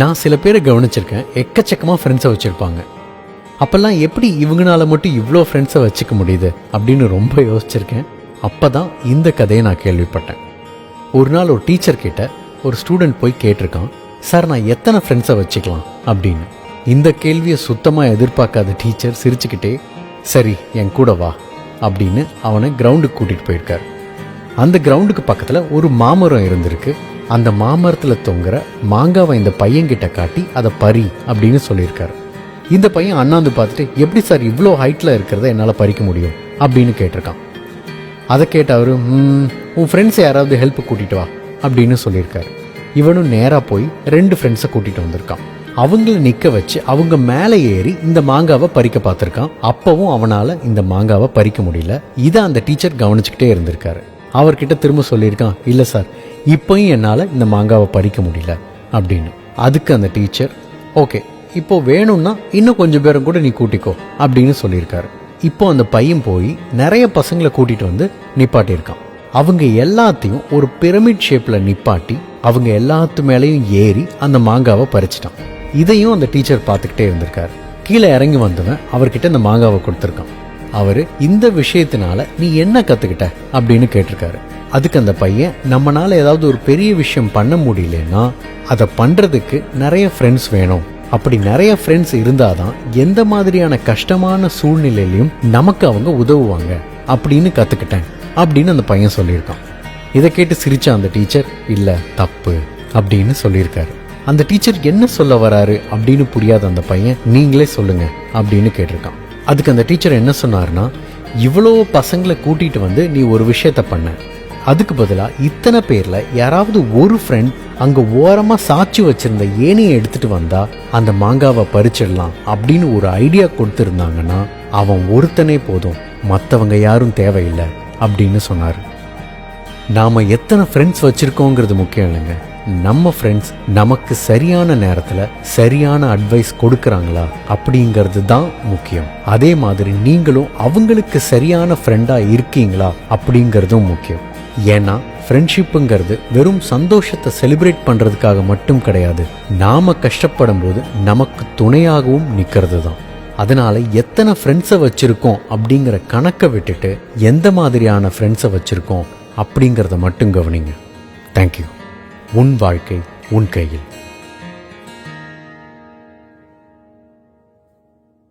நான் சில பேரை கவனிச்சிருக்கேன். எக்கச்சக்கமாக ஃப்ரெண்ட்ஸை வச்சுருப்பாங்க. அப்போல்லாம் எப்படி இவங்களால மட்டும் இவ்வளோ ஃப்ரெண்ட்ஸை வச்சுக்க முடியுது அப்படின்னு ரொம்ப யோசிச்சிருக்கேன். அப்போ தான் இந்த கதையை நான் கேள்விப்பட்டேன். ஒரு நாள் ஒரு டீச்சர் கிட்ட ஒரு ஸ்டூடெண்ட் போய் கேட்டிருக்கான் சார் நான் எத்தனை ஃப்ரெண்ட்ஸை வச்சுக்கலாம்? அப்படின்னு. இந்த கேள்வியை சுத்தமாக எதிர்பார்க்காத டீச்சர் சிரிச்சுக்கிட்டே சரி என் கூட வா அப்படின்னு அவனை கிரவுண்டுக்கு கூட்டிகிட்டு போயிருக்காரு. அந்த கிரவுண்டுக்கு பக்கத்தில் ஒரு மாமரம் இருந்திருக்கு. அந்த மாமரத்தில் தொங்குற மாங்காவை இந்த பையன்கிட்ட காட்டி அதை பறி அப்படின்னு சொல்லியிருக்காரு. இந்த பையன் அண்ணாந்து பார்த்துட்டு எப்படி சார் இவ்வளோ ஹைட்டில் இருக்கிறத என்னால் பறிக்க முடியும்? அப்படின்னு கேட்டிருக்கான். அதை கேட்ட அவரு உன் ஃப்ரெண்ட்ஸ் யாராவது ஹெல்ப் கூட்டிட்டு வா அப்படின்னு சொல்லியிருக்காரு. இவனும் நேராக போய் ரெண்டு ஃப்ரெண்ட்ஸை கூட்டிட்டு வந்திருக்கான். அவங்கள நிற்க வச்சு அவங்க மேலே ஏறி இந்த மாங்காவை பறிக்க பார்த்துருக்கான். அப்பவும் அவனால் இந்த மாங்காவை பறிக்க முடியல. இதை அந்த டீச்சர் கவனிச்சுக்கிட்டே இருந்திருக்காரு. அவர்கிட்ட திரும்ப சொல்லியிருக்கான் இல்லை சார் இப்போயும் என்னால் இந்த மாங்காவை பறிக்க முடியல அப்படின்னு. அதுக்கு அந்த டீச்சர் ஓகே இப்போ வேணும்னா இன்னும் கொஞ்சம் பேரும் கூட நீ கூட்டிக்கோ அப்படின்னு சொல்லியிருக்காரு. இப்போ அந்த பையன் போய் நிறைய பசங்களை கூட்டிட்டு வந்து நிப்பாட்டியிருக்கான். அவங்க எல்லாத்தையும் ஒரு பிரமிட் ஷேப்ல நிப்பாட்டி அவங்க எல்லாத்து மேலேயும் ஏறி அந்த மாங்காவை பறிச்சிட்டான். இதையும் அந்த டீச்சர் பார்த்துக்கிட்டே இருந்திருக்காரு. கீழே இறங்கி வந்தவன் அவர்கிட்ட இந்த மாங்காவை கொடுத்துருக்கான். அவரு இந்த விஷயத்தினால நீ என்ன கத்துக்கிட்ட? அப்படின்னு கேட்டிருக்காரு. அதுக்கு அந்த பையன் நம்மளால் ஏதாவது ஒரு பெரிய விஷயம் பண்ண முடியலன்னா அதை பண்ணுறதுக்கு நிறைய ஃப்ரெண்ட்ஸ் வேணும். அப்படி நிறைய ஃப்ரெண்ட்ஸ் இருந்தால் தான் எந்த மாதிரியான கஷ்டமான சூழ்நிலையிலையும் நமக்கு அவங்க உதவுவாங்க. அப்படின்னு கற்றுக்கிட்டேன் அப்படின்னு அந்த பையன் சொல்லியிருக்கான். இதை கேட்டு சிரிச்ச அந்த டீச்சர் இல்லை தப்பு அப்படின்னு சொல்லியிருக்காரு. அந்த டீச்சர் என்ன சொல்ல வராரு அப்படின்னு புரியாத அந்த பையன் நீங்களே சொல்லுங்க அப்படின்னு கேட்டிருக்கான். அதுக்கு அந்த டீச்சர் என்ன சொன்னார்னா இவ்வளோ பசங்களை கூட்டிகிட்டு வந்து நீ ஒரு விஷயத்த பண்ண அதுக்கு பதிலாக இத்தனை பேரில் யாராவது ஒரு ஃப்ரெண்ட் அங்கே ஓரமாக சாட்சி வச்சிருந்த ஏனையை எடுத்துகிட்டு வந்தால் அந்த மாங்காவை பறிச்சிடலாம் அப்படின்னு ஒரு ஐடியா கொடுத்துருந்தாங்கன்னா அவன் ஒருத்தனே போதும். மற்றவங்க யாரும் தேவையில்லை அப்படின்னு சொன்னார். நாம் எத்தனை ஃப்ரெண்ட்ஸ் வச்சுருக்கோங்கிறது முக்கியம் இல்லைங்க. நம்ம ஃப்ரெண்ட்ஸ் நமக்கு சரியான நேரத்தில் சரியான அட்வைஸ் கொடுக்குறாங்களா அப்படிங்கிறது தான் முக்கியம். அதே மாதிரி நீங்களும் அவங்களுக்கு சரியான ஃப்ரெண்டாக இருக்கீங்களா அப்படிங்கிறதும் முக்கியம். ஏன்னா ஃப்ரெண்ட்ஷிப்புங்கிறது வெறும் சந்தோஷத்தை செலிப்ரேட் பண்ணுறதுக்காக மட்டும் கிடையாது. நாம் கஷ்டப்படும் போது நமக்கு துணையாகவும் நிற்கிறது தான் அதனால் எத்தனை ஃப்ரெண்ட்ஸை வச்சுருக்கோம் அப்படிங்கிற கணக்கை விட்டுட்டு எந்த மாதிரியான ஃப்ரெண்ட்ஸை வச்சுருக்கோம் அப்படிங்கிறத மட்டும் கவனிங்க. தேங்க்யூ உன் வாழ்க்கை உன் கையில்.